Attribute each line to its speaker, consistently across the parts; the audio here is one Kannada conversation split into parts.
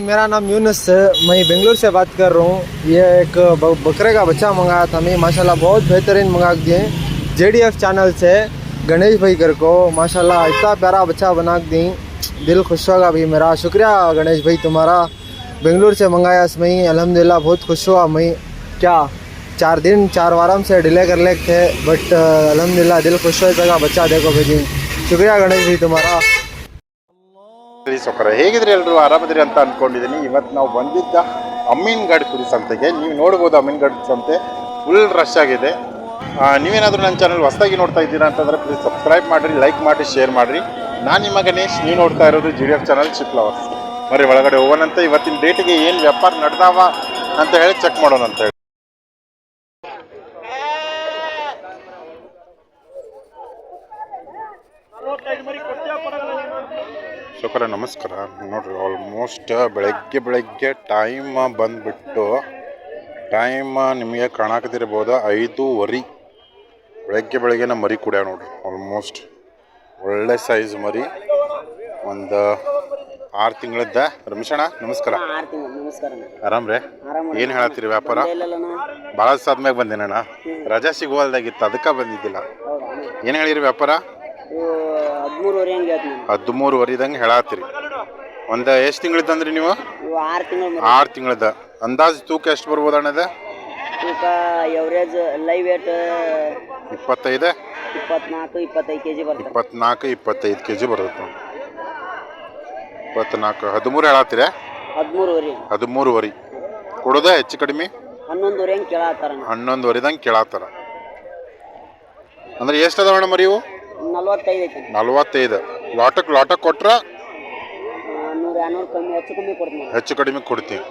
Speaker 1: मेरा नाम यूनस है, मैं बेंगलोर से बात कर रहा हूँ। ये एक बकरे का बच्चा मंगाया था मैं माशाल्लाह बहुत बेहतरीन मंगा दिए जे डी एफ़ चैनल से, गणेश भाई कर को, माशाल्लाह इतना प्यारा बच्चा बना दी। दिल खुश होगा भाई मेरा, शुक्रिया गणेश भाई तुम्हारा। बेंगलोर से मंगाया मैं अलहमदिल्ला बहुत खुश हुआ मैं। क्या, चार दिन, चार वारम से डिले कर ले थे, बट अलहमदिल्ला दिल खुश हो जाएगा बच्चा देखो भाई शुक्रिया गणेश भाई तुम्हारा।
Speaker 2: ಸೊಕರ ಹೇಗಿದ್ರೆ ಎಲ್ಲರೂ ಆರಾಮದಿರಿ ಅಂತ ಅಂದ್ಕೊಂಡಿದ್ದೀನಿ ಇವತ್ತು ನಾವು ಬಂದಿದ್ದ ಅಮೀನ್ಗಢ್ ಕುರಿ ಸಂತೆಗೆ ನೀವು ನೋಡ್ಬೋದು ಅಮೀನ್ಗಢ್ ಸಂತೆ ಫುಲ್ ರಶ್ ಆಗಿದೆ. ನೀವೇನಾದರೂ ನನ್ನ ಚಾನಲ್ ಹೊಸದಾಗಿ ನೋಡ್ತಾ ಇದ್ದೀರಾ ಅಂತಂದರೆ ಪ್ಲೀಸ್ ಸಬ್ಸ್ಕ್ರೈಬ್ ಮಾಡಿರಿ ಲೈಕ್ ಮಾಡಿ ಶೇರ್ ಮಾಡಿರಿ. ನಾನು ನಿಮ್ಮ ಗಣೇಶ್. ನೀವು ನೋಡ್ತಾ ಇರೋದು G D F channel sheep lovers ಬರೀ ಒಳಗಡೆ ಹೋಗೋಣಂತೆ. ಇವತ್ತಿನ ಡೇಟಿಗೆ ಏನು ವ್ಯಾಪಾರ ನಡೆದಾವ ಅಂತ ಹೇಳಿ ಚೆಕ್ ಮಾಡೋಣ ಅಂತ ಹೇಳಿ ಶುಕ್ರ ನಮಸ್ಕಾರ. ನೋಡ್ರಿ ಆಲ್ಮೋಸ್ಟ್ ಬೆಳಗ್ಗೆ ಬೆಳಗ್ಗೆ ಟೈಮ್ ಬಂದ್ಬಿಟ್ಟು ಟೈಮ್ ನಿಮಗೆ ಕಾಣಕತ್ತಿರ್ಬೋದು ಐದೂವರೆ. ಬೆಳಗ್ಗೆ ಬೆಳಗ್ಗೆನ ಮರಿ ಕುಡಿಯ ನೋಡ್ರಿ ಆಲ್ಮೋಸ್ಟ್ ಒಳ್ಳೆ ಸೈಜ್ ಮರಿ. ಒಂದು ಆರು ತಿಂಗಳದ್ದ. ರಮೇಶಣ್ಣ ನಮಸ್ಕಾರ. ಆರಾಮ್ ರೀ? ಏನು ಹೇಳತ್ತೀರಿ ವ್ಯಾಪಾರ? ಭಾಳ ಸಾದ್ಮ್ಯಾಗ ಬಂದೇನಣ್ಣ ರಜಾ ಸಿಗುವಲ್ದಾಗಿತ್ತು ಅದಕ್ಕೆ ಬಂದಿದ್ದಿಲ್ಲ. ಏನು ಹೇಳಿರಿ ವ್ಯಾಪಾರ?
Speaker 3: ಹದಿಮೂರುವರೆ
Speaker 2: ಹದಿಮೂರುವರೆದಂಗೆ ಹೇಳತ್ತೀರಿ. ಒಂದು ಎಷ್ಟು ತಂದ್ರಿ ನೀವು?
Speaker 3: ಇವು ಆರು ತಿಂಗಳು
Speaker 2: ಆರು ತಿಂಗಳದ. ಅಂದಾಜು ತೂಕ ಎಷ್ಟು ಬರ್ಬೋದು ಅಣ್ಣದ
Speaker 3: ತೂಕ ಎವರೇಜ್ ಲೈವ್ ವೇಟ್
Speaker 2: ಇಪ್ಪತ್ತೈದು?
Speaker 3: ಇಪ್ಪತ್ನಾಲ್ಕು ಇಪ್ಪತ್ತೈದು ಕೆ ಜಿ ಬರ್ತದೆ.
Speaker 2: ಇಪ್ಪತ್ನಾಲ್ಕು ಇಪ್ಪತ್ತೈದು ಕೆ ಜಿ ಬರುತ್ತೆ ಇಪ್ಪತ್ನಾಲ್ಕು ಹದಿಮೂರು ಹೇಳತ್ತೀರ?
Speaker 3: ಹದಿಮೂರುವರೆ.
Speaker 2: ಹದಿಮೂರುವರೆ. ಕೊಡೋದ ಹೆಚ್ಚು ಕಡಿಮೆ?
Speaker 3: ಹನ್ನೊಂದುವರೆ ಹಂಗೆ ಕೇಳತ್ತಾರಣ್ಣ
Speaker 2: ಹನ್ನೊಂದುವರೆದಂಗೆ ಕೇಳತ್ತಾರ. ಅಂದ್ರೆ ಎಷ್ಟು ಅದಾವಣ್ಣ ಮರಿ ಇವು
Speaker 3: ನಲ್ವತ್ತೈದು ಐತೆ.
Speaker 2: ನಲ್ವತ್ತೈದು. ಲಾಟಕ್ಕೆ ಲಾಟಕ್ಕೆ ಕೊಟ್ರೆ
Speaker 3: ಕಮ್ಮಿ ಹೆಚ್ಚು ಕಮ್ಮಿ ಕೊಡ್ತೀನಿ.
Speaker 2: ಹೆಚ್ಚು ಕಡಿಮೆ ಕೊಡ್ತೀವಿ.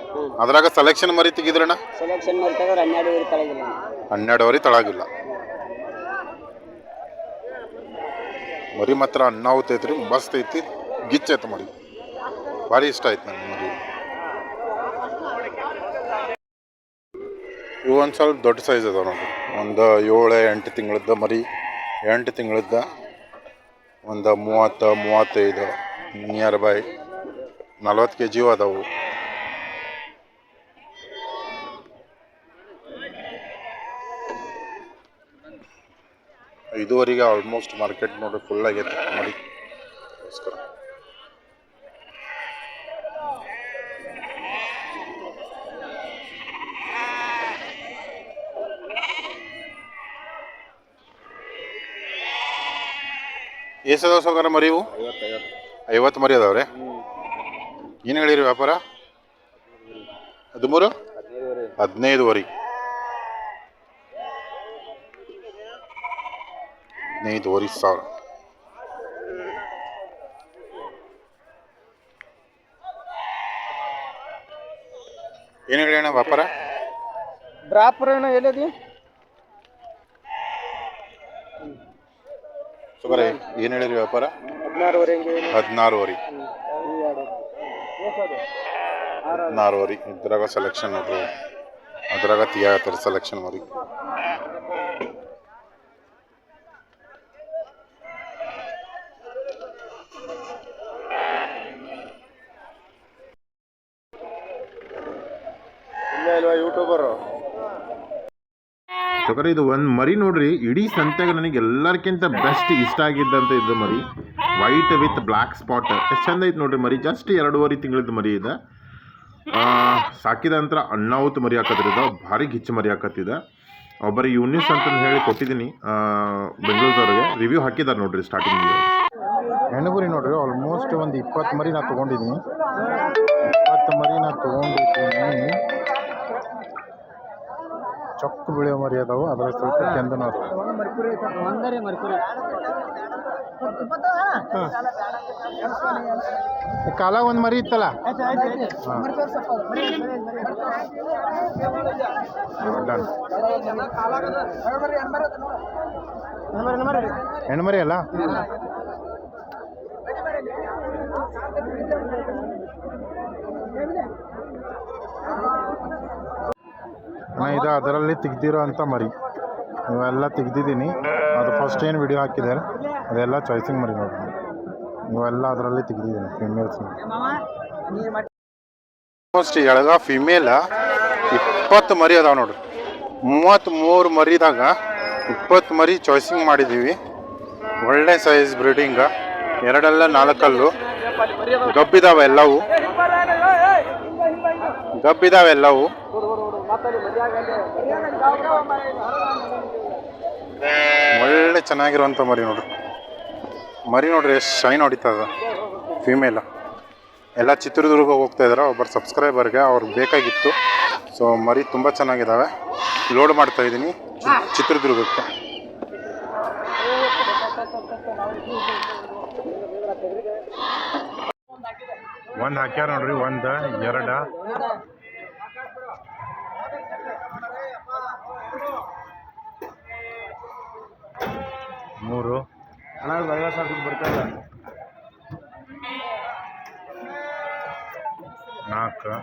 Speaker 2: ಅದ್ರಾಗ ಸೆಲೆಕ್ಷನ್ ಮರಿ ತೆಗಿದ್ರಣ್ಣ?
Speaker 3: ಸೆಲೆಕ್ಷನ್ ಮಾಡಿ ಹನ್ನೆರಡುವರೆ ತಳಗಿಲ್ಲ.
Speaker 2: ಹನ್ನೆರಡುವರೆ ತಳಗಿಲ್ಲ. ಮರಿ ಮಾತ್ರ ಅನ್ನ ಐತ್ರಿ ಮಸ್ತ್ ಐತಿ ಗಿಚ್ ಮರಿ. ಭಾರಿ ಇಷ್ಟ ಆಯ್ತು ನನಗೆ ಮರಿ. ಇವು ಒಂದು ಸ್ವಲ್ಪ ದೊಡ್ಡ ಸೈಜ್ ಅದಾವ ನೋಡ್ರಿ. ಒಂದು ಏಳು ಎಂಟು ತಿಂಗಳದ್ದು ಮರಿ ಎಂಟು ತಿಂಗಳದ್ದ ಒಂದು ಮೂವತ್ತು ಮೂವತ್ತೈದು ನಿಯರ್ ಬೈ ನಲ್ವತ್ತು ಕೆ ಜಿಯು ಅದಾವು. ಇದುವರೆಗೆ ಆಲ್ಮೋಸ್ಟ್ ಮಾರ್ಕೆಟ್ ನೋಡ್ರಿ ಫುಲ್ ಆಗೈತೆ ನೋಡಿ. ಅದಕ್ಕೋಸ್ಕರ. ಎಷ್ಟು ಸಾವಿರ ಮರಿವು? ಐವತ್ತು ಮರಿ ಅದಾವ್ರೆ? ಏನು ಹೇಳಿರಿ ವ್ಯಾಪಾರ? ಹದಿಮೂರು? ಹದಿನೈದುವರೆ. ಹದಿನೈದುವರೆ ಸಾವಿರ. ಏನು ಹೇಳಿ ಅಣ್ಣ ವ್ಯಾಪಾರ?
Speaker 3: ಬ್ರಾಪುರಣ ಎಲ್ಲಿದೆ
Speaker 2: ಸುಮಾರು ಏನು ಹೇಳಿರಿ ವ್ಯಾಪಾರ?
Speaker 3: ಹದಿನಾರುವರೆ ಹಂಗೆ
Speaker 2: ಹದಿನಾರುವರೆ ಇದ್ರಾಗ ಸೆಲೆಕ್ಷನ್ ನೋಡ್ರಿ ಅದ್ರಾಗ ತೆಗಿಯತ್ತಾರೆ ಸೆಲೆಕ್ಷನ್ ಮರಿ ಇದು ಒಂದು ಮರಿ ನೋಡ್ರಿ ಇಡೀ ಸಂತೆಗೆ ನನಗೆ ಎಲ್ಲರಿಗಿಂತ ಬೆಸ್ಟ್ ಇಷ್ಟ ಆಗಿದ್ದಂತ ಇದು ಮರಿ. ವೈಟ್ ವಿತ್ ಬ್ಲ್ಯಾಕ್ ಸ್ಪಾಟ್ ಎಷ್ಟು ಚಂದ ಐತೆ ನೋಡ್ರಿ ಮರಿ. ಜಸ್ಟ್ ಎರಡೂವರೆ ತಿಂಗಳದ್ದು ಮರಿ ಇದೆ. ಆ, ಸಾಕಿದ ನಂತರ ಅಣ್ಣಾವತ್ತು ಮರಿ ಹಾಕತ್ತಿರೋದು ಭಾರಿ ಗಿಚ್ಚು ಮರಿ ಹಾಕತ್ತಿದೆ. ಒಬ್ಬರಿ ಯೂನಿಸ್ ಅಂತ ಹೇಳಿ ಕೊಟ್ಟಿದ್ದೀನಿ ಬೆಂಗಳೂರದವ್ರಿಗೆ. ರಿವ್ಯೂ ಹಾಕಿದ್ದಾರೆ ನೋಡ್ರಿ ಸ್ಟಾರ್ಟಿಂಗ್
Speaker 1: ಹೆಣ್ಣುಗುರಿ ನೋಡ್ರಿ ಆಲ್ಮೋಸ್ಟ್ ಒಂದು ಇಪ್ಪತ್ತು ಮರಿ ನಾ ತೊಗೊಂಡಿದ್ದೀನಿ ಇಪ್ಪತ್ತು ಮರಿ ನಾ ತೊಗೊಂಡಿದ್ದೀನಿ ಚೊಕ್ಕ ಬಿಳಿಯೋ ಮರಿ ಅದಾವೆ. ಅದರ ಸ್ವಲ್ಪ ಕೆಂದನ ಅದಾವು. ಕಾಲ ಒಂದು ಮರಿ ಇತ್ತಲ್ಲ? ಹೆಣ್ಣು ಹೆಣ್ಮರಿ ಅಲ್ಲ? ಇದು ಅದರಲ್ಲಿ ತೆಗ್ದಿರೋ ಅಂತ ಮರಿ. ಇವೆಲ್ಲ ತೆಗ್ದಿದ್ದೀನಿ. ಅದು ಫಸ್ಟ್ ಏನು ವಿಡಿಯೋ ಹಾಕಿದ್ದಾರೆ? ಅದೆಲ್ಲ ಚಾಯ್ಸಿಂಗ್ ಮರಿ ನೋಡಿ ಇವೆಲ್ಲ ಅದರಲ್ಲಿ ತೆಗೆದಿದ್ದೀನಿ ಫಿಮೇಲ್ಸ್
Speaker 2: ಆಲ್ಮೋಸ್ಟ್ ಎಳಗ ಫಿಮೇಲ ಇಪ್ಪತ್ತು ಮರಿ ಅದಾವ ನೋಡ್ರಿ. ಮೂವತ್ತ್ಮೂರು ಮರಿದಾಗ ಇಪ್ಪತ್ತು ಮರಿ ಚಾಯ್ಸಿಂಗ್ ಮಾಡಿದ್ದೀವಿ. ಒಳ್ಳೆ ಸೈಜ್ ಬ್ರೀಡಿಂಗ ಎರಡೆಲ್ಲ ನಾಲ್ಕಲ್ಲು. ಗಬ್ಬಿದಾವೆ ಎಲ್ಲವು. ಗಬ್ಬಿದಾವೆ ಎಲ್ಲವು. ಒಳ್ಳೆ ಚೆನ್ನಾಗಿರುವಂಥ ಮರಿ ನೋಡ್ರಿ. ಮರಿ ನೋಡ್ರಿ ಎಷ್ಟು ಶೈನ್ ಹೊಡಿತದ ಫಿಮೇಲ ಎಲ್ಲ ಚಿತ್ರದುರ್ಗ ಹೋಗ್ತಾ ಇದ್ದಾರೆ ಒಬ್ಬರು ಸಬ್ಸ್ಕ್ರೈಬರ್ಗೆ ಅವ್ರಿಗೆ ಬೇಕಾಗಿತ್ತು. ಸೊ ಮರಿ ತುಂಬ ಚೆನ್ನಾಗಿದ್ದಾವೆ ಲೋಡ್ ಮಾಡ್ತಾ ಇದ್ದೀನಿ. ಚಿತ್ರದುರ್ಗಕ್ಕೆ. ಒಂದು ಹಾಕ್ಯಾರ ನೋಡ್ರಿ, ಒಂದು, ಎರಡ. ಮೂರು. ನಾಲ್ಕು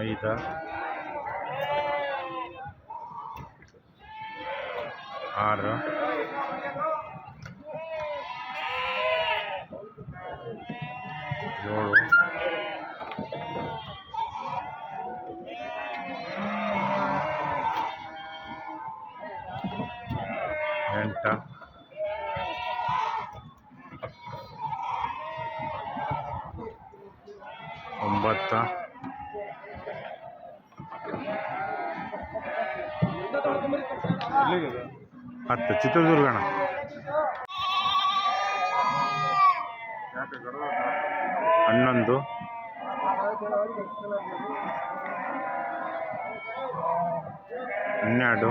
Speaker 2: ಐದು ಆರು ಏಳು ಎಂಟು ಒಂಬತ್ತು ಹತ್ತು ಚಿತ್ರದುರ್ಗಣ ಹನ್ನೊಂದು. ಹನ್ನೆರಡು.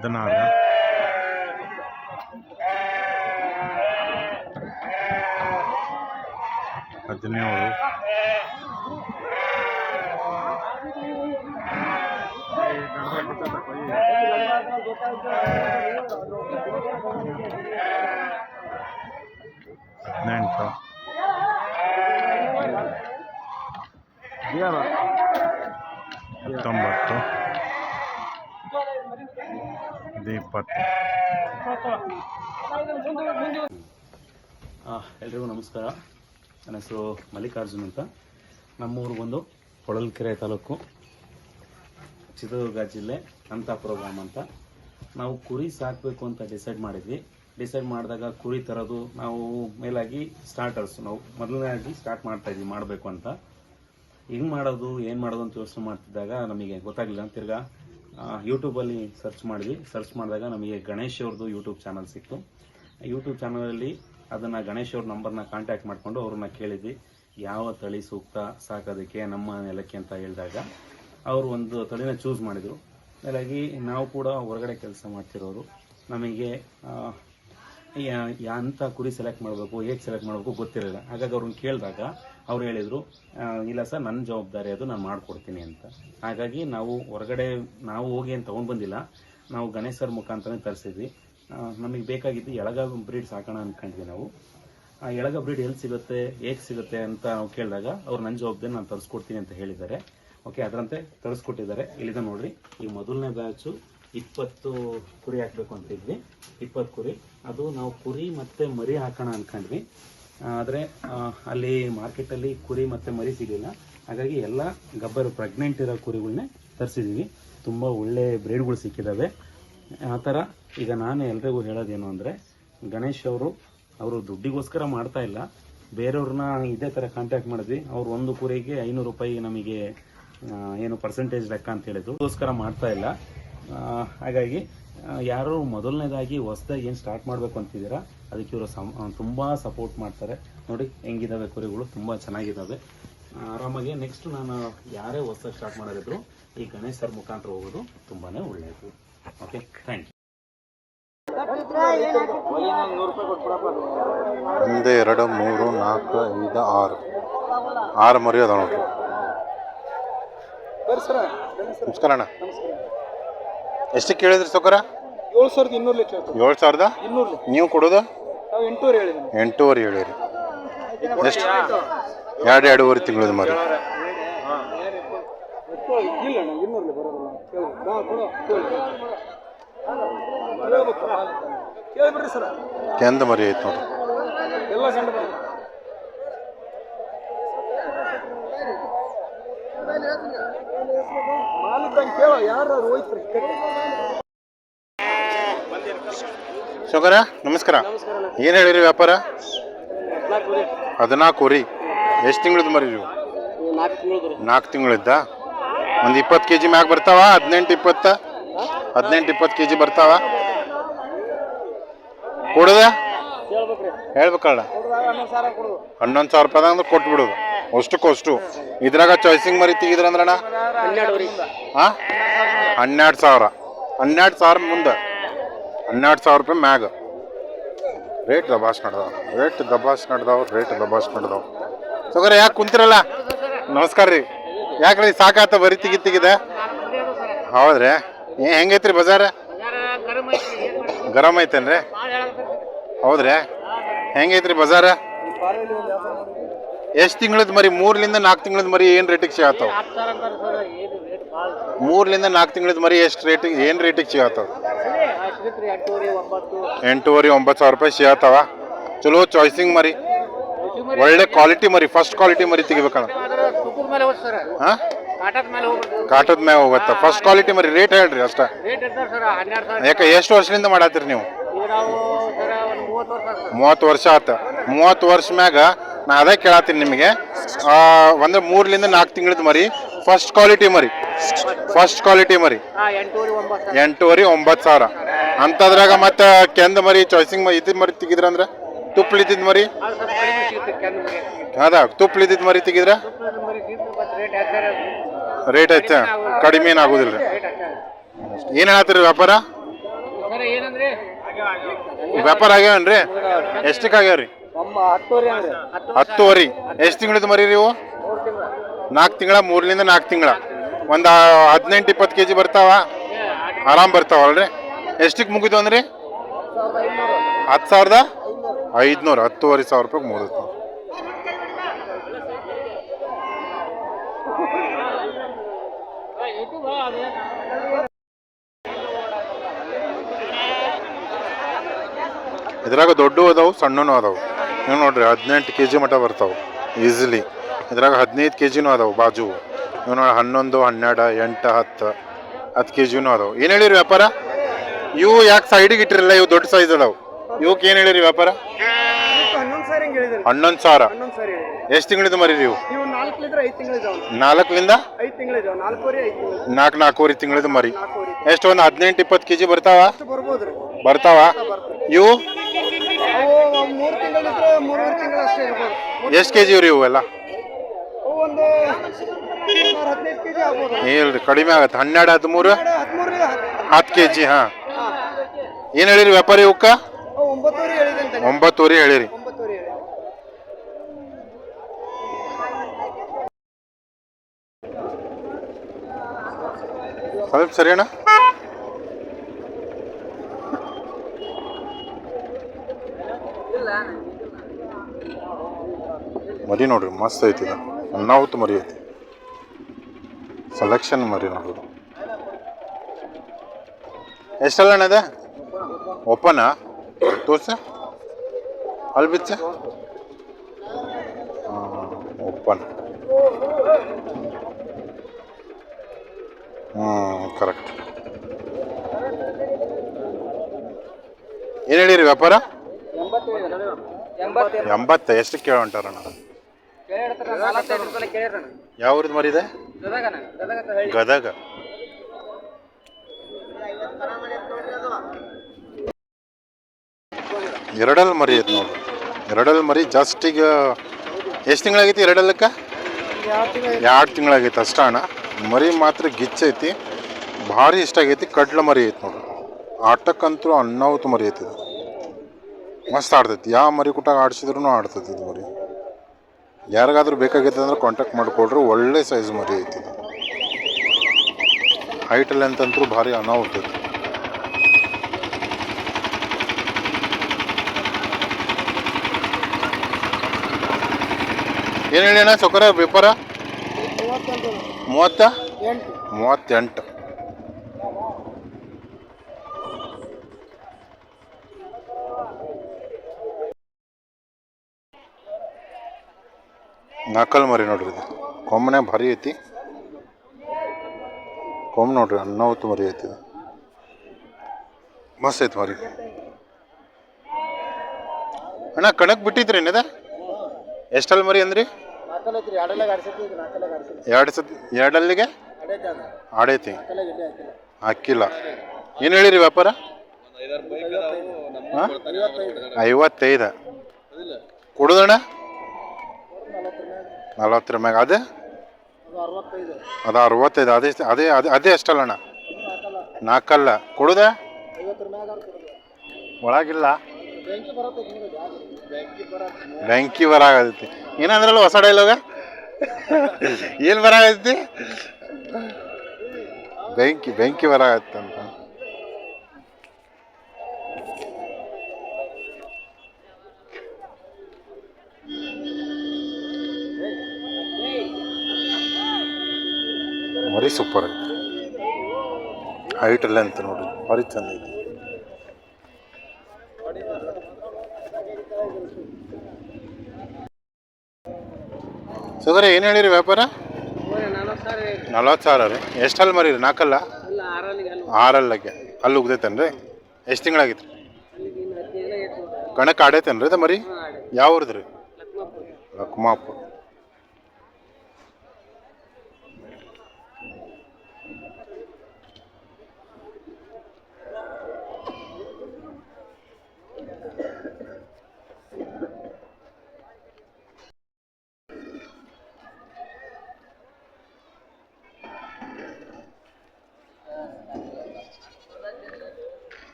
Speaker 2: ಹದಿನಾರು ಹದಿನೇಳು ಹದಿನೆಂಟು ಹತ್ತೊಂಬತ್ತು ಇದು ಇಪ್ಪತ್ತು.
Speaker 4: ಎಲ್ರಿಗೂ ನಮಸ್ಕಾರ. ನನ್ನ ಹೆಸರು ಮಲ್ಲಿಕಾರ್ಜುನ್ ಅಂತ. ನಮ್ಮೂರು ಬಂದು ಹೊಳಲ್ಕೆರೆ ತಾಲೂಕು, ಚಿತ್ರದುರ್ಗ ಜಿಲ್ಲೆ ಅಂತಾಪುರ ಗ್ರಾಮ ಅಂತ. ನಾವು ಕುರಿ ಸಾಕಬೇಕು ಅಂತ ಡಿಸೈಡ್ ಮಾಡಿದ್ವಿ. ಡಿಸೈಡ್ ಮಾಡಿದಾಗ ಕುರಿ ತರೋದು ನಾವು ಮೇಲಾಗಿ ಸ್ಟಾರ್ಟರ್ಸ್ ನಾವು ಮೊದಲನೇ ಆಗಿ ಸ್ಟಾರ್ಟ್ ಮಾಡ್ತಾ ಇದ್ವಿ, ಮಾಡಬೇಕು ಅಂತ. ಹೆಂಗೆ ಮಾಡೋದು, ಏನು ಮಾಡೋದು ಅಂತ ಯೋಚನೆ ಮಾಡ್ತಿದ್ದಾಗ ನಮಗೆ ಗೊತ್ತಾಗಲಿಲ್ಲ. ತಿರ್ಗಾ ಯೂಟ್ಯೂಬಲ್ಲಿ ಸರ್ಚ್ ಮಾಡಿದ್ವಿ. ಸರ್ಚ್ ಮಾಡಿದಾಗ ನಮಗೆ ಗಣೇಶ್ ಅವ್ರದ್ದು ಯೂಟ್ಯೂಬ್ ಚಾನಲ್ ಸಿಕ್ತು. ಯೂಟ್ಯೂಬ್ ಚಾನಲಲ್ಲಿ ಅದನ್ನು ಗಣೇಶ್ ಅವ್ರ ನಂಬರ್ನ ಕಾಂಟ್ಯಾಕ್ಟ್ ಮಾಡಿಕೊಂಡು ಅವ್ರನ್ನ ಕೇಳಿದ್ವಿ. ಯಾವ ತಳಿ ಸೂಕ್ತ, ಸಾಕೋದಕ್ಕೆ, ನಮ್ಮ ನೆಲಕ್ಕೆ ಅಂತ ಹೇಳಿದಾಗ ಅವರು ಒಂದು ತಳಿನ ಚೂಸ್ ಮಾಡಿದರು. ಹಾಗಾಗಿ ನಾವು ಕೂಡ ಹೊರಗಡೆ ಕೆಲಸ ಮಾಡ್ತಿರೋರು. ನಮಗೆ ಯಾಂತ ಕುರಿ ಸೆಲೆಕ್ಟ್ ಮಾಡಬೇಕು, ಹೇಗೆ ಸೆಲೆಕ್ಟ್ ಮಾಡಬೇಕು ಗೊತ್ತಿರಲಿಲ್ಲ. ಹಾಗಾಗಿ ಅವ್ರನ್ನ ಕೇಳಿದಾಗ ಅವ್ರು ಹೇಳಿದರು ಇಲ್ಲ ಸರ್ ನನ್ನ ಜವಾಬ್ದಾರಿ ಅದು, ನಾನು ಮಾಡಿಕೊಡ್ತೀನಿ ಅಂತ. ಹಾಗಾಗಿ ನಾವು ಹೊರಗಡೆ, ನಾವು ಹೋಗಿ ಏನು ತೊಗೊಂಡು ಬಂದಿಲ್ಲ. ನಾವು ಗಣೇಶ್ ಸರ್ ಮುಖಾಂತರನೇ ತರಿಸಿದ್ವಿ. ನಮಗೆ ಬೇಕಾಗಿದ್ದು ಎಳಗ ಬ್ರೀಡ್ ಸಾಕೋಣ ಅಂದ್ಕೊಂಡ್ವಿ ನಾವು. ಆ, ಎಳಗ ಬ್ರೀಡ್ ಎಲ್ಲಿ ಸಿಗುತ್ತೆ, ಹೇಗೆ ಸಿಗುತ್ತೆ ಅಂತ ನಾವು ಕೇಳಿದಾಗ, ಅವ್ರು ನನ್ನ ಜವಾಬ್ದಾರಿ ನಾನು ತರಿಸ್ಕೊಡ್ತೀನಿ ಅಂತ ಹೇಳಿದ್ದಾರೆ. ಓಕೆ ಅದರಂತೆ ತರಿಸ್ಕೊಟ್ಟಿದ್ದಾರೆ. ಇಲ್ಲಿದೆ ನೋಡ್ರಿ, ಈ ಮೊದಲನೇ ಬ್ಯಾಚು ಇಪ್ಪತ್ತು ಕುರಿ ಹಾಕಬೇಕು ಅಂತಿದ್ವಿ. ಇಪ್ಪತ್ತು ಕುರಿ. ಅದು ನಾವು ಕುರಿ ಮತ್ತೆ ಮರಿ ಹಾಕೋಣ ಅನ್ಕೊಂಡ್ವಿ ಆದರೆ ಅಲ್ಲಿ ಮಾರ್ಕೆಟಲ್ಲಿ ಕುರಿ ಮತ್ತು ಮರಿ ಸಿಗಲಿಲ್ಲ. ಹಾಗಾಗಿ ಎಲ್ಲ ಗಬ್ಬರು ಪ್ರೆಗ್ನೆಂಟ್ ಇರೋ ಕುರಿಗಳನ್ನೇ ತರಿಸಿದ್ದೀವಿ ತುಂಬ ಒಳ್ಳೆ ಬ್ರೀಡ್ಗಳು ಸಿಕ್ಕಿದ್ದಾವೆ ಆ ಥರ ಈಗ ನಾನು ಎಲ್ರಿಗೂ ಹೇಳೋದೇನು ಅಂದರೆ, ಗಣೇಶ್ ಅವರು ಅವರು ದುಡ್ಡಿಗೋಸ್ಕರ ಮಾಡ್ತಾ ಇಲ್ಲ. ಬೇರೆಯವ್ರನ್ನ ಇದೇ ಥರ ಕಾಂಟ್ಯಾಕ್ಟ್ ಮಾಡಿದ್ವಿ. ಅವ್ರು ಒಂದು ಕುರಿಗೆ ಐನೂರು ರೂಪಾಯಿ ನಮಗೆ ಏನು ಪರ್ಸೆಂಟೇಜ್ ಲೆಕ್ಕ ಅಂತ ಹೇಳಿದ್ರು. ಅದಕ್ಕೋಸ್ಕರ ಮಾಡ್ತಾ ಇಲ್ಲ. ಹಾಗಾಗಿ ಯಾರು ಮೊದಲನೇದಾಗಿ ಹೊಸದಾಗಿ ಏನು ಸ್ಟಾರ್ಟ್ ಮಾಡಬೇಕು ಅಂತಿದ್ದೀರಾ? ಅದಕ್ಕೆ ಇವರು ಸಮ್ ತುಂಬಾ ಸಪೋರ್ಟ್ ಮಾಡ್ತಾರೆ. ನೋಡಿ ಹೆಂಗಿದಾವೆ ಕುರಿಗಳು ತುಂಬ ಚೆನ್ನಾಗಿದ್ದಾವೆ ಆರಾಮಾಗಿ ನೆಕ್ಸ್ಟ್ ನಾನು ಯಾರೇ ಹೊಸ ಸ್ಟಾರ್ಟ್ ಮಾಡೋರಿದ್ರು ಈ ಗಣೇಶ್ ಸರ್ ಮುಖಾಂತರ ಹೋಗೋದು ತುಂಬಾನೇ ಒಳ್ಳೆಯದು ಓಕೆ ಥ್ಯಾಂಕ್ ಯು
Speaker 2: ಒಂದು ಎರಡು ಮೂರು ನಾಲ್ಕು ಐದು ಆರು. ಆರು ಮರಿ ಅದ ನೋಡ್ರಿ ನಮಸ್ಕಾರ ಅಣ್ಣ. ಎಷ್ಟು ಕೇಳಿದ್ರಿ ಸೊಕರ
Speaker 3: ಏಳು ಸಾವಿರದ ಇನ್ನೂರು
Speaker 2: ಏಳು ಸಾವಿರದ? ನೀವು ಕೊಡೋದು?
Speaker 3: ಎಂಟೂವರೆ ಹೇಳಿದ್ದೀನಿ
Speaker 2: ಎಂಟೂವರೆ ಹೇಳಿರಿ. ಎಷ್ಟು? ಎರಡು ಎರಡೂವರೆ ತಿಂಗಳದ ಮರಿ.
Speaker 3: ಇಲ್ಲ ಬರೋದಿಲ್ಲ. ಕೇಳ್ಬಿಡ್ರಿ ಸರ
Speaker 2: ಕೆಂದ ಮರಿ ಐತೆ ನೋಡ್ರಿ.
Speaker 3: ಎಲ್ಲ ಗಂಡು ಕೇಳೋ ಯಾರು ಹೋಯ್ತ್ರಿ.
Speaker 2: ಸೊಕರ ನಮಸ್ಕಾರ. ಏನು ಹೇಳಿರಿ ವ್ಯಾಪಾರ? ಹದಿನಾಲ್ಕು ರೀ ಎಷ್ಟು ತಿಂಗಳದ್ದು ಮರಿ
Speaker 3: ನಾಲ್ಕು ತಿಂಗಳು
Speaker 2: ನಾಲ್ಕು ತಿಂಗಳಿದ್ದ? ಒಂದು ಇಪ್ಪತ್ತು ಕೆ ಜಿ ಮ್ಯಾಗ ಬರ್ತಾವ ಹದಿನೆಂಟು ಇಪ್ಪತ್ತ? ಹದಿನೆಂಟು ಇಪ್ಪತ್ತು ಕೆ ಜಿ ಬರ್ತಾವ. ಕೊಡದ? ಹೇಳ್ಬೇಕಲ್ಲ.
Speaker 3: ಹನ್ನೊಂದು ಸಾವಿರ
Speaker 2: ರೂಪಾಯಿ ಅಂದ್ರೆ ಕೊಟ್ಬಿಡೋದು. ಅಷ್ಟಕ್ಕೆ ಅಷ್ಟು. ಇದ್ರಾಗ ಚಾಯ್ಸಿಂಗ್ ಮರಿ ತೆಗಿದ್ರಂದ್ರಣ್ಣ? ಹಾಂ ಹನ್ನೆರಡು ಸಾವಿರ. ಹನ್ನೆರಡು ಸಾವಿರ ಮುಂದೆ. ಹನ್ನೆರಡು ಸಾವಿರ ರೂಪಾಯಿ ಮ್ಯಾಗ. ರೇಟ್ ದಬಾಸ್ ನಡ್ದಾವ. ರೇಟ್ ದಬಾಸ್ ನಡ್ದಾವ, ರೇಟ್ ದಬಾಸ್ ನಡ್ದಾವ. ಸೊಗರ, ಯಾಕೆ ಕುಂತಿರಲ್ಲ? ನಮಸ್ಕಾರ ರೀ. ಯಾಕ್ರಿ, ಸಾಕಾತ ಬರಿ ತೆಗಿ ತೆಗಿದೆ ಹೌದ್ರಿ. ಏ, ಹೆಂಗೈತ್ರಿ ಬಜಾರ? ಗರಮ್ ಐತೇನ್ರಿ? ಹೌದ್ರಿ. ಹೆಂಗೈತ್ರಿ ಬಜಾರ? ಎಷ್ಟು ತಿಂಗಳದ ಮರಿ? ಮೂರ್ಲಿಂದ ನಾಲ್ಕು ತಿಂಗಳದ ಮರಿ ಏನು ರೇಟಿಗೆ ಸಿಗತ್ತವ? ಮೂರ್ಲಿಂದ ನಾಲ್ಕು ತಿಂಗಳದ ಮರಿ ಎಷ್ಟು ರೇಟಿಗೆ, ಏನು ರೇಟಿಗೆ ಸಿಗತ್ತಾವ?
Speaker 3: ಎಂಟೂವರೆ ಒಂಬತ್ತು.
Speaker 2: ಸಾವಿರ ರೂಪಾಯಿ ಸಿಗತ್ತವ ಚಲೋ ಚಾಯ್ಸಿಂಗ್ ಮರಿ. ಒಳ್ಳೆ ಕ್ವಾಲಿಟಿ ಮರಿ ಫಸ್ಟ್ ಕ್ವಾಲಿಟಿ ಮರಿ
Speaker 3: ತೆಗಿಬೇಕಲ್ಲ
Speaker 2: ಹಾಂ?
Speaker 3: ಕಾಟದ ಮೇಲೆ ಹೋಗುತ್ತ
Speaker 2: ಕಾಟದ ಮ್ಯಾಗ ಹೋಗುತ್ತೆ. ಫಸ್ಟ್ ಕ್ವಾಲಿಟಿ ಮರಿ ರೇಟ್ ಹೇಳ್ರಿ ಅಷ್ಟ. ಯಾಕೆ ಎಷ್ಟು ವರ್ಷದಿಂದ ಮಾಡತ್ತೀರಿ ನೀವು?
Speaker 3: ಮೂವತ್ತು ವರ್ಷ
Speaker 2: ಆತ ಮೂವತ್ತು ವರ್ಷ ಮ್ಯಾಗ ನಾ ಅದೇ ಕೇಳತ್ತೀನಿ ನಿಮಗೆ. ಅಂದ್ರೆ ಮೂರ್ಲಿಂದ ನಾಲ್ಕು ತಿಂಗಳದ ಮರಿ ಫಸ್ಟ್ ಕ್ವಾಲಿಟಿ ಮರಿ. ಫಸ್ಟ್ ಕ್ವಾಲಿಟಿ ಮರಿ.
Speaker 3: ಎಂಟೂವರೆ ಒಂಬತ್ತು ಸಾವಿರ.
Speaker 2: ಅಂಥದ್ರಾಗ ಮತ್ತೆ ಕೆಂದ ಮರಿ, ಚಾಯ್ಸಿಂಗ್ ಮರಿ ಇದ್ದಿದ್ದು ಮರಿ
Speaker 3: ತೆಗಿದ್ರ ಅಂದ್ರೆ? ಕೆಂದು ಮರಿ?
Speaker 2: ಅದ ತುಪ್ಪಲಿದ್ದಿದ್ದು ಮರಿ ತೆಗಿದ್ರ?
Speaker 3: ರೇಟ್
Speaker 2: ಹೆಚ್ಚ ಕಡಿಮೆ ಏನಾಗುದಿಲ್ಲ ಏನು ಹೇಳತ್ತೀರಿ ವ್ಯಾಪಾರ? ವ್ಯಾಪಾರ ಆಗ್ಯಾವನ್ರಿ? ಎಷ್ಟಕ್ಕೆ ಆಗ್ಯಾವ್ರಿ?
Speaker 3: ಹತ್ತುವರಿ.
Speaker 2: ಎಷ್ಟು ತಿಂಗಳದ ಮರಿ ನೀವು ನಾಲ್ಕು ತಿಂಗಳ ಮೂರರಿಂದ ನಾಲ್ಕು ತಿಂಗಳ. ಒಂದು ಹದಿನೆಂಟು ಇಪ್ಪತ್ತು ಕೆ ಜಿ ಬರ್ತಾವ? ಆರಾಮ್ ಬರ್ತಾವಲ್ರಿ ಎಷ್ಟಕ್ಕೆ ಮುಗಿತು ಅಂದ್ರಿ? ಹತ್ತು ಸಾವಿರದ ಐದುನೂರು, ಹತ್ತುವರೆ ಸಾವಿರ ರೂಪಾಯಿ ಮುಗಿತು ಇದ್ರಾಗ ದೊಡ್ಡವು ಅದಾವು, ಸಣ್ಣನೂ ಅದಾವು. ನೀವು ನೋಡ್ರಿ, ಹದಿನೆಂಟು ಕೆ ಜಿ ಮಟ್ಟ ಬರ್ತಾವೆ ಈಸಿಲಿ ಇದ್ರಾಗ ಹದಿನೈದು ಕೆ ಜಿನೂ ಅದಾವು ಬಾಜು ನೀವು ನೋಡಿ ಹನ್ನೊಂದು, ಹನ್ನೆರಡು, ಎಂಟು, ಹತ್ತು ಹತ್ತು ಕೆ ಜಿನೂ ಅದಾವು. ಏನು ಹೇಳಿರಿ ವ್ಯಾಪಾರ? ಇವು ಯಾಕೆ ಸೈಡಿಗೆ ಇಟ್ಟಿರಲ್ಲ ಇವು ದೊಡ್ಡ ಸೈಜ್ ಅದಾವು. ಇವಕ್ಕೆ ಏನು ಹೇಳಿರಿ ವ್ಯಾಪಾರ?
Speaker 3: ಹನ್ನೊಂದು ಸಾವಿರ ಹಿಂಗೆ ಹೇಳಿದ್ರು.
Speaker 2: ಹನ್ನೊಂದು ಸಾವಿರ
Speaker 3: ಹನ್ನೊಂದು ಸಾವಿರ ಹೇಳಿದ್ರು.
Speaker 2: ಎಷ್ಟು ತಿಂಗಳಿದ್ದು ಮರಿ ನೀವು
Speaker 3: ನೀವು ನಾಲ್ಕು ಇದ್ರೆ ಐದು ತಿಂಗಳಿದಾವೆ
Speaker 2: ನಾಲ್ಕರಿಂದ?
Speaker 3: ಐದು ತಿಂಗಳಿದಾವೆ ನಾಲ್ಕೂವರೆ ಐದು ತಿಂಗಳು
Speaker 2: ನಾಲ್ಕು ನಾಲ್ಕೂವರೆ ತಿಂಗಳಿಂದ ಮರಿ.
Speaker 3: ನಾಲ್ಕೂವರೆ
Speaker 2: ಎಷ್ಟು ಒಂದು ಹದಿನೆಂಟು ಇಪ್ಪತ್ತು ಕೆಜಿ ಬರ್ತಾವ?
Speaker 3: ಅಷ್ಟು ಬರ್ಬೋದು ರೀ
Speaker 2: ಬರ್ತಾವ ಇವು?
Speaker 3: ಅವು ಮೂರು ತಿಂಗಳಿದ್ರೆ ಮೂರುವರೆ ತಿಂಗಳು ಅಷ್ಟೇ ಇರ್ಬೋದು.
Speaker 2: ಎಷ್ಟು ಕೆ ಜಿ ಇವ್ರಿ ಇವೆಲ್ಲ ಎಲ್ಲ?
Speaker 3: ಅವು ಒಂದು ಸುಮಾರು ಹದಿನೈದು ಕೆ ಜಿ ಆಗ್ಬೋದು
Speaker 2: ಇಲ್ರಿ ಕಡಿಮೆ ಆಗತ್ತೆ. ಹನ್ನೆರಡು ಹದಿಮೂರು?
Speaker 3: ಹದಿಮೂರರಿಂದ
Speaker 2: ಹತ್ತು ಕೆ ಜಿ ಹಾಂ. ಏನು ಹೇಳಿರಿ ವ್ಯಾಪಾರಿ ಇವಕ್ಕ ಒಂಬತ್ತೂರಿ ಹೇಳಿರಿ. ಸ್ವಲ್ಪ ಸರಿ ಅಣ್ಣ? ಮರಿ ನೋಡ್ರಿ ಮಸ್ತ್ ಐತಿ ಇದು. ಅನ್ನಾವತ್ತು ಮರಿ ಐತಿ. ಸೆಲೆಕ್ಷನ್ ಮರಿ ನೋಡ್ರಿ ಎಷ್ಟಲ್ಲ ಅಣ್ಣ ಅದ ಒಪ್ಪನ? ತೋರ್ಸ. ಅಲ್ಲಿ ಬಿಚ್ಚ ಓಪನ್ ಹ್ಞೂ ಕರೆಕ್ಟ್ ಏನು ಹೇಳಿರಿ ವ್ಯಾಪಾರ?
Speaker 3: ಎಂಬತ್ತು
Speaker 2: ಎಷ್ಟು
Speaker 3: ಯಾವ ನಲವತ್ತೈದು ರೂಪಾಯಿ ಕೇಳಿರ್ತಾನೆ
Speaker 2: ಯಾವ್ರದ್ದು ಮರಿದೆ?
Speaker 3: ಗದಗ.
Speaker 2: ಎರಡಲ್ಲಿ ಮರಿ ಐತೆ ನೋಡ್ರಿ ಎರಡಲ್ಲಿ ಮರಿ ಜಸ್ಟ್ ಈಗ ಎಷ್ಟು ತಿಂಗಳಾಗೈತಿ ಎರಡಲ್ಲಕ್ಕ? ಎರಡು ತಿಂಗಳಾಗೈತೆ ಅಷ್ಟೇ ಅಣ್ಣ. ಮರಿ ಮಾತ್ರ ಗಿಚ್ಚೈತಿ ಭಾರಿ ಇಷ್ಟ ಆಗೈತಿ. ಕಡ್ಲ ಮರಿ ಐತಿ ನೋಡ್ರಿ ಆಟಕ್ಕಂತೂ ಅನ್ನಾವತ್ತು ಮರಿ ಐತಿ ಇದು. ಮಸ್ತ್ ಆಡ್ತೈತಿ. ಯಾವ ಮರಿ ಕುಟ್ಟಾಗ ಆಡಿಸಿದ್ರು ಆಡ್ತೈತಿ ಇದು ಮರಿ. ಯಾರಿಗಾದ್ರೂ ಬೇಕಾಗೈತೆ ಅಂದ್ರೆ ಕಾಂಟ್ಯಾಕ್ಟ್ ಮಾಡಿಕೊಡ್ರಿ. ಒಳ್ಳೆ ಸೈಜ್ ಮರಿ ಐತಿ ಇದು. ಹೈಟಲ್ಲಿ ಅಂತಂತೂ ಭಾರಿ ಅನಾಹುತ ಐತಿ. ಏನು ಹೇಳಿ ಅಣ್ಣ ಸೌಕರ್ಯ
Speaker 3: ಮೂವತ್ತೊಂದು
Speaker 2: ಮೂವತ್ತ? ಮೂವತ್ತೆಂಟು. ನಾಲ್ಕಲ್ ಮರಿ ನೋಡ್ರಿ ಇದು. ಕೊಮ್ಮನೆ ಭಾರಿ ಐತಿ. ಕೊಮ್ಮ ನೋಡ್ರಿ ಅನ್ನಾವತ್ತು ಮರಿ ಐತಿ ಇದು. ಮಸ್ತ್ ಐತಿ ಮರಿ. ಅಣ್ಣ, ಕಣಕ್ ಬಿಟ್ಟಿದ್ರಿ ಏನಿದೆ ಎಷ್ಟಲ್ಲಿ ಮರಿ ಅಂದ್ರಿ? ಎರಡು ಸತಿ ಎರಡಲ್ಲಿಗೆ? ಆಡೈತಿ
Speaker 3: ಹಾಕಿಲ್ಲ.
Speaker 2: ಏನು ಹೇಳಿರಿ ವ್ಯಾಪಾರ? ಐವತ್ತೈದ. ಕೊಡುದಣ್ಣ? ನಲವತ್ತರ ಮ್ಯಾಗ. ಅದೇ?
Speaker 3: ಅದು ಅರವತ್ತೈದು.
Speaker 2: ಅದು ಅದೇ ಅದೇ ಅದೇ ಅಷ್ಟಲ್ಲಣ್ಣ.
Speaker 3: ನಾಲ್ಕಲ್ಲ.
Speaker 2: ಕೊಡುದ. ಒಳಗಿಲ್ಲ.
Speaker 3: ಬೆಂಕಿ ಬರತ್ತೈತಿ ನಿಮಗೆ ಬೆಂಕಿ ಬರತ್ತೆ
Speaker 2: ಬೆಂಕಿ ಬರಾಗತೈತಿ ಏನಂದ್ರಲ್ಲ ಹೊಸ ಡೈಲಾಗ ಏನು ಬರಾಗೈತಿ? ಬೆಂಕಿ ಬೆಂಕಿ ಬರಾಗತ್ತೆ ಅಂತ ಮರಿ ಸೂಪರ್ ಐತಿ. ಹೈಟ್ ಲೆಂತ್ ನೋಡಿ, ಭಾರಿ ಚಂದ ಐತಿ. ಸುಗರ ಏನು ಹೇಳಿರಿ ವ್ಯಾಪಾರ?
Speaker 3: ನಲ್ವತ್ತು ಸಾವಿರ
Speaker 2: ರೀ. ಎಷ್ಟಲ್ಲಿ ಮರಿ ನಾಲ್ಕಲ್ಲ?
Speaker 3: ಆರಲ್ಲಕ್ಕೆ ಅಲ್ಲಿ
Speaker 2: ಉಗ್ದೈತೇನು ರೀ? ಎಷ್ಟು ತಿಂಗಳಾಗಿತ್ತು
Speaker 3: ಅಲ್ಲಿಗೆ ಕಣಕ್ಕೆ ಹದಿನೈದು
Speaker 2: ರೀ ಅದ ಮರಿ? ಯಾವ ಊರ್ದು ರೀ?
Speaker 3: ಲಕ್ಮಾಪುರ.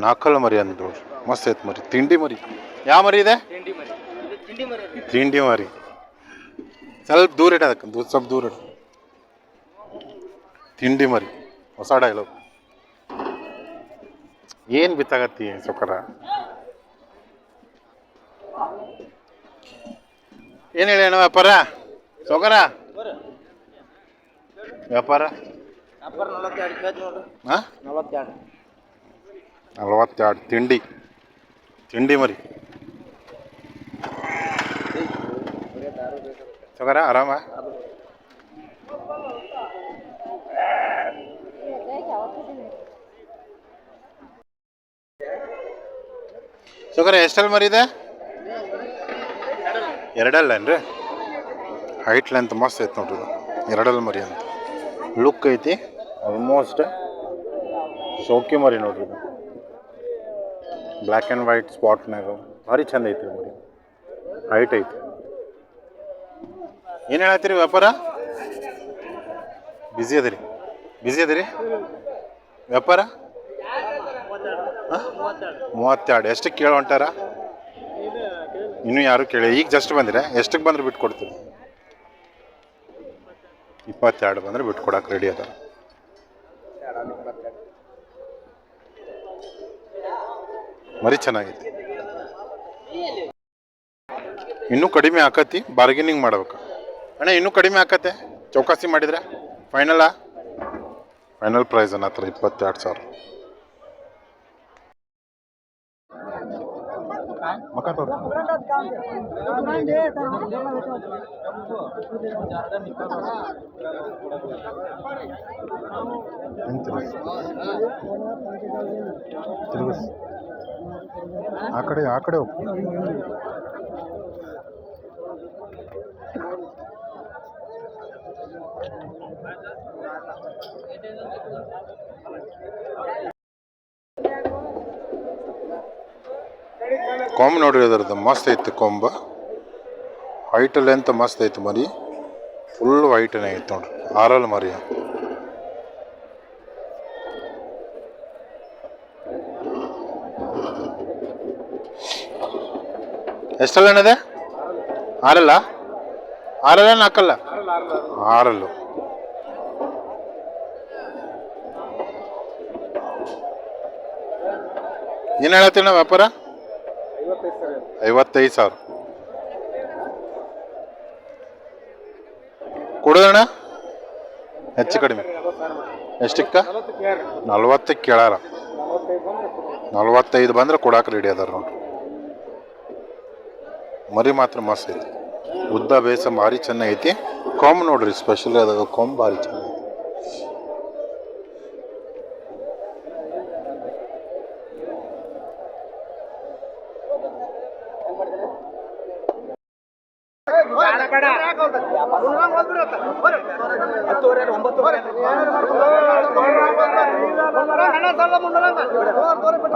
Speaker 2: ನಾಲ್ಕಲ್ಲ ಮರಿ ಅಂದ್ರು ಮಸ್ತ್ ಐತೆ ಮರಿ. ತಿಂಡಿ ಮರಿ. ಯಾವ ಮರಿ ಇದೆ?
Speaker 3: ತಿಂಡಿ ಮರಿ. ತಿಂಡಿ ಮರಿ
Speaker 2: ಸ್ವಲ್ಪ ದೂರ ಇಟ್ಟ ಅದಕ್ಕೆ. ದೂರ ಸ್ವಲ್ಪ ದೂರ ಇಟ್ಟು ತಿಂಡಿ ಮರಿ. ಹೊಸ ಡೈಲಾಗ್ ಏನು ಬಿತ್ತಾಗತ್ತಿ ಸೊಕ್ಕರ ಏನು ಹೇಳಿ ಅಣ್ಣ ವ್ಯಾಪಾರ? ಸೊಕರ? ವ್ಯಾಪಾರ? ಹಾಂ
Speaker 3: ನಲವತ್ತೆರಡು
Speaker 2: ತಿಂಡಿ. ತಿಂಡಿ ಮರಿ. ತಗೋರ ಆರಾಮ? ಸುಗರ ಎಷ್ಟಲ್ಲಿ ಮರಿದೆ ಎರಡಲ್ಲೇನ್ರಿ ಹೈಟ್ ಲೆಂತ್ ಮಸ್ತ್ ಐತೆ ನೋಡ್ರಿ ಇದು. ಎರಡಲ್ಲಿ ಮರಿ ಅಂತ. ಲುಕ್ ಐತಿ. ಆಲ್ಮೋಸ್ಟ್ ಶೋಕಿ ಮರಿ ನೋಡ್ರಿ ಇದು. ಬ್ಲ್ಯಾಕ್ ಆ್ಯಂಡ್ ವೈಟ್ ಸ್ಪಾಟ್ನಾಗ ಭಾರಿ ಚಂದ ಐತ್ರಿ ಮರಿ. ಹೈಟ್ ಐತಿ ಏನು ಹೇಳತ್ತೀರಿ ವ್ಯಾಪಾರ? ಬ್ಯುಸಿ ಅದಿರಿ. ಬ್ಯುಸಿ ರೀ ವ್ಯಾಪಾರ? ಮೂವತ್ತೆರಡು. ಎಷ್ಟಕ್ಕೆ ಕೇಳಿ ಹೊಂಟಾರ ಇನ್ನೂ ಯಾರು ಕೇಳಿ. ಈಗ ಜಸ್ಟ್ ಬಂದಿರ? ಎಷ್ಟಕ್ಕೆ ಬಂದ್ರೆ ಬಿಟ್ಟು ಕೊಡ್ತೀರಿ ಇಪ್ಪತ್ತೆರಡು ಬಂದರೆ ಬಿಟ್ಟು ಕೊಡಕ್ಕೆ ರೆಡಿ ಅದ ಮರಿ ಚೆನ್ನಾಗಿದೆ ಇನ್ನೂ ಕಡಿಮೆ ಆಕತಿ ಬಾರ್ಗೇನಿಂಗ್ ಮಾಡ್ಬೇಕು. ಅಣ್ಣ, ಇನ್ನೂ ಕಡಿಮೆ ಆಕತ್ತೆ ಚೌಕಾಸಿ ಮಾಡಿದ್ರೆ? ಫೈನಲಾ ಫೈನಲ್ ಪ್ರೈಸ್ ಅನ್ನ ಹತ್ರ ಇಪ್ಪತ್ತೆರಡು ಸಾವಿರ. ಮಕ್ಕ ಆ ಕಡೆ ಆ ಕಡೆ ಹೋಗ್ತೀವಿ ಕೊಂಬು ನೋಡ್ರಿ ಅದರದ್ದು ಮಸ್ತ್ ಐತೆ ಕೊಂಬ. ವೈಟಲ್ಲಿ ಲೆಂತ್ ಮಸ್ತ್ ಐತೆ ಮರಿ. ಫುಲ್ ವೈಟನೇ ಐತೆ ನೋಡ್ರಿ. ಆರಲ್ ಮರಿ. ಎಷ್ಟಲ್ಲ ಅಣ್ಣದೆ? ಆರಲ್ಲ? ಆರಲ್ಲ ನಾಲ್ಕಲ್ಲ? ಆರಲ್ಲು. ಏನು ಹೇಳತ್ತೀಣ ವ್ಯಾಪಾರ? ಐವತ್ತೈದು ಸಾವಿರ. ಕೊಡೋದಣ್ಣ ಹೆಚ್ಚು ಕಡಿಮೆ. ಎಷ್ಟಕ್ಕ? ನಲ್ವತ್ತಕ್ಕೆ ಕೇಳಾರ. ನಲ್ವತ್ತೈದು ಬಂದ್ರೆ ಕೊಡಾಕ ರೆಡಿ ಅದಾರ ನೋಡ್ರಿ. ಮರಿ ಮಾತ್ರ ಮಸ್ತ್ ಐತಿ ಉದ್ದ ಬೇಸ ಭಾರಿ ಚೆನ್ನಾಗೈತಿ ಕೊಂಬ್ ನೋಡ್ರಿ ಸ್ಪೆಷಲ್ ಅದಾಗ ಕೊಂಬ್ ಭಾರಿ ಚೆನ್ನಾಗೈತಿ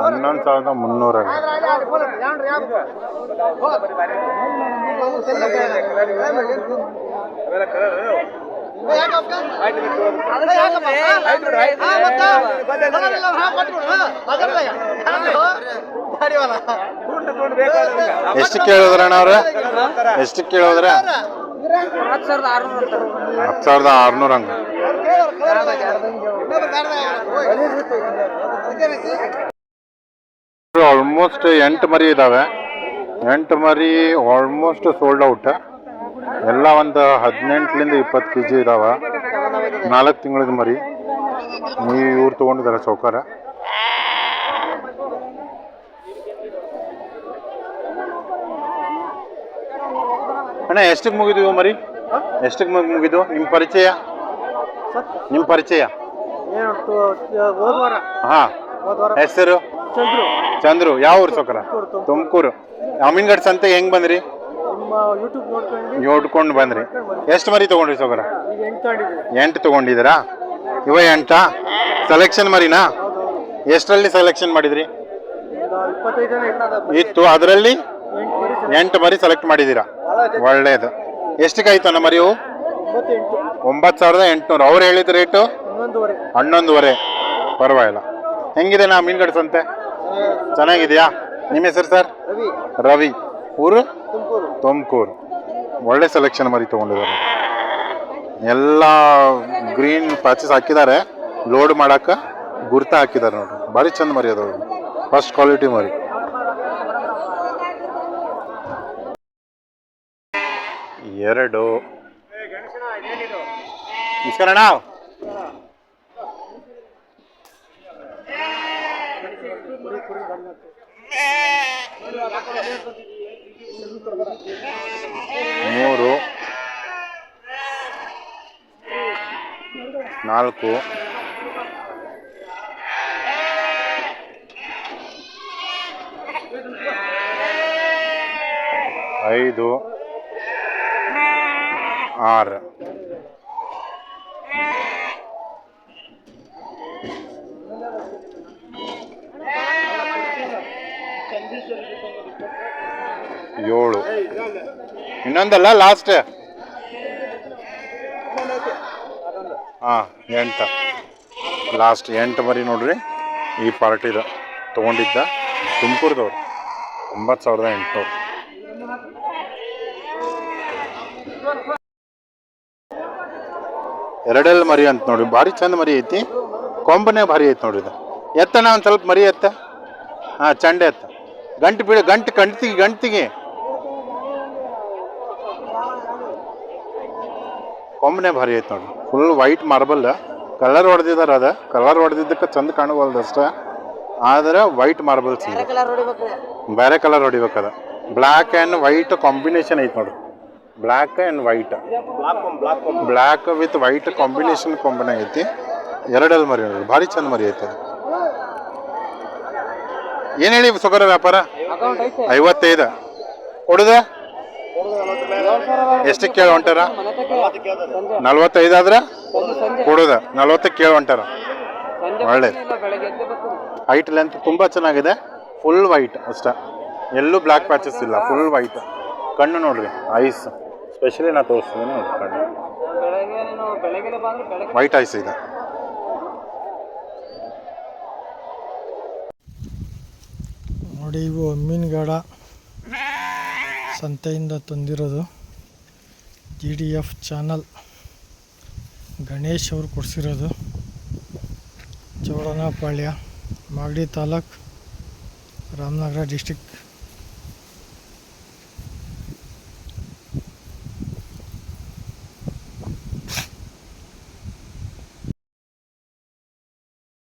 Speaker 2: ಹನ್ನೊಂದು ಸಾವಿರದ ಮುನ್ನೂರ ಎಷ್ಟು ಕೇಳಿದ್ರಣ್ಣ ಅವ್ರ? ಎಷ್ಟು ಕೇಳಿದ್ರ? ಹತ್ತು ಸಾವಿರದ ಆರ್ನೂರ ಹಂಗ. ಆಲ್ಮೋಸ್ಟ್ ಎಂಟು ಮರಿ ಇದಾವೆ. ಎಂಟು ಮರಿ ಆಲ್ಮೋಸ್ಟ್ ಸೋಲ್ಡ್ ಔಟ್ ಎಲ್ಲ ಒಂದು ಹದಿನೆಂಟರಿಂದ ಇಪ್ಪತ್ತು ಕೆ ಜಿ ಇದಾವೆ. ನಾಲ್ಕು ತಿಂಗಳದ ಮರಿ. ನೀವು ಇವ್ರು ತೊಗೊಂಡಿದ್ದಾರೆ ಸೌಕಾರ ಅಣ್ಣ ಎಷ್ಟಕ್ಕೆ ಮುಗಿದೀವಿ ಮರಿ? ಎಷ್ಟಕ್ಕೆ ಮುಗಿದು ನಿಮ್ಮ ಪರಿಚಯ? ನಿಮ್ಮ ಪರಿಚಯ? ಹಾಂ. ಹೆಸರು?
Speaker 3: ಚಂದ್ರು.
Speaker 2: ಚಂದ್ರು. ಯಾವ ಊರು ಸೌಕರ ತುಮಕೂರು. ಅಮೀನ್ಗಡ್ ಸಂತೆ ಹೆಂಗ್ ಬಂದ್ರಿ?
Speaker 3: ನಿಮ್ಮ ಯೂಟ್ಯೂಬ್ ನೋಡ್ಕೊಂಡು
Speaker 2: ನೋಡ್ಕೊಂಡು ಬಂದ್ರಿ. ಎಷ್ಟು ಮರಿ ತಗೊಂಡ್ರಿ ಸೋಗರ?
Speaker 3: ಈಗ ಹೆಂಗ್ ತಗೊಂಡಿದ್ದೀವಿ
Speaker 2: ಎಂಟು ತಗೊಂಡಿದ್ದೀರಾ? ಇವ ಎಂಟಾ? ಸೆಲೆಕ್ಷನ್ ಮರಿನಾ? ಎಷ್ಟರಲ್ಲಿ ಸೆಲೆಕ್ಷನ್ ಮಾಡಿದ್ರಿ?
Speaker 3: ಒಂದು ಇಪ್ಪತ್ತೈದು ಜನ ಇರ್ತದ
Speaker 2: ಇತ್ತು. ಅದರಲ್ಲಿ
Speaker 3: ಎಂಟು ಮರಿ
Speaker 2: ಸೆಲೆಕ್ಟ್ ಮಾಡಿದ್ದೀರಾ? ಒಳ್ಳೇದು. ಎಷ್ಟಕ್ಕೆ ಆಯ್ತು
Speaker 3: ಒಂಬತ್ತೆಂಟು.
Speaker 2: ಒಂಬತ್ತು ಸಾವಿರದ ಎಂಟುನೂರು. ಅವ್ರು ಹೇಳಿದ ರೇಟು
Speaker 3: ಹನ್ನೊಂದುವರೆ
Speaker 2: ಹನ್ನೊಂದುವರೆ. ಪರವಾಗಿಲ್ಲ. ಹೆಂಗಿದೆ ನಾ ಮೀನ್ಗಡ ಸಂತೆ ಚೆನ್ನಾಗಿದೆಯಾ? ನಿಮ್ಮ ಹೆಸರು ಸರ್?
Speaker 3: ರವಿ.
Speaker 2: ರವಿ. ಊರು?
Speaker 3: ತುಮಕೂರು.
Speaker 2: ತುಮಕೂರು. ಒಳ್ಳೆ ಸೆಲೆಕ್ಷನ್ ಮರಿ ತೊಗೊಂಡಿದ್ದಾರೆ. ಎಲ್ಲ ಗ್ರೀನ್ ಪ್ಯಾಚಸ್ ಹಾಕಿದ್ದಾರೆ. ಲೋಡ್ ಮಾಡಕ್ಕೆ ಗುರ್ತ ಹಾಕಿದ್ದಾರೆ ನೋಡ್ರಿ. ಭಾರಿ ಚಂದ ಮರಿ ಅದು ಫಸ್ಟ್ ಕ್ವಾಲಿಟಿ ಮರಿ. ಎರಡು. ನಮಸ್ಕಾರ ಅಣ್ಣ. ಮೂರು ನಾಲ್ಕು ಐದು ಆರು ಏಳು ಇನ್ನೊಂದಲ್ಲ ಲಾಸ್ಟ್ ಹಾಂ ಎಂಟು ಲಾಸ್ಟ್ ಎಂಟು ಮರಿ ನೋಡ್ರಿ, ಈ ಪಾರ್ಟಿದ ತೊಗೊಂಡಿದ್ದ ತುಮಕೂರ್ದವ್ರು. ಒಂಬತ್ತು ಸಾವಿರದ ಎಂಟುನೂರು. ಎರಡೆಲ್ಲ ಮರಿ ಅಂತ ನೋಡಿ ಭಾರಿ ಚಂದ ಮರಿ ಐತಿ. ಕೊಂಬನೇ ಭಾರಿ ಐತಿ ನೋಡ್ರಿ ಇದು. ಎತ್ತನ ಒಂದು ಸ್ವಲ್ಪ ಮರಿ ಎತ್ತ. ಹಾಂ, ಚಂಡೆ ಎತ್ತ. ಗಂಟು ಬೀಳ ಗಂಟು ಗಂಟಿಗೆ ಗಂಟಿಗೆ ಕೊಂಬನೇ ಭಾರಿ ಐತಿ ನೋಡ್ರಿ. ಫುಲ್ ವೈಟ್ ಮಾರ್ಬಲ್ ಕಲರ್ ಹೊಡೆದಿದ್ದಾರೆ ಅದ. ಕಲರ್ ಹೊಡೆದಿದ್ದಕ್ಕೆ ಚಂದ ಕಾಣವಲ್ದು ಅಷ್ಟೇ. ಆದ್ರೆ ವೈಟ್ ಮಾರ್ಬಲ್ಸ್ ಬೇರೆ ಕಲರ್ ಹೊಡಿಬೇಕದ. ಬ್ಲ್ಯಾಕ್ ಆ್ಯಂಡ್ ವೈಟ್ ಕಾಂಬಿನೇಷನ್ ಐತಿ ನೋಡ್ರಿ. Black and white black with white combination ಕಾಂಬಿನ ಐತಿ. ಎರಡಲ್ಲಿ ಮರಿ ನೋಡ್ರಿ. ಭಾರಿ ಚಂದ ಮರಿ ಐತಿ. ಏನು ಹೇಳಿ ಸುಗರ ವ್ಯಾಪಾರ? ಐವತ್ತೈದು. ಕೊಡುದ? ಎಷ್ಟಕ್ಕೆ ಕೇಳಿ ಹೊಂಟಾರ ನಲ್ವತ್ತೈದು ಆದ್ರೆ? ಕೊಡುದ. ನಲ್ವತ್ತಕ್ಕೆ ಕೇಳಿ ಹೊಂಟಾರ ಒಳ್ಳೇದು ಹೈಟ್ ಲೆಂತ್ ತುಂಬ ಚೆನ್ನಾಗಿದೆ. ಫುಲ್ ವೈಟ್ ಅಷ್ಟ. ಎಲ್ಲೂ ಬ್ಲ್ಯಾಕ್ ಪ್ಯಾಚಸ್ ಇಲ್ಲ. ಫುಲ್ ವೈಟ್ ಕಣ್ಣು ನೋಡ್ರಿ. ಐಸ್ ಸ್ಪೆಷಲಿ ನಾ ತೋರಿಸ್ತೀನಿ ನೋಡ್ರಿ ಕಣ್ಣು. ವೈಟ್ ಐಸ್ ಇದೆ.
Speaker 5: ನೋಡಿ ಇವು ಸಂತೆಯಿಂದ ತಂದಿರೋದು G D F channel Ganesh ಅವರು ಕೊಡಿಸಿರೋದು ಚೌಡನಪಾಳ್ಯ ಮಾಗಡಿ ತಾಲೂಕ್ ರಾಮನಗರ ಡಿಸ್ಟಿಕ್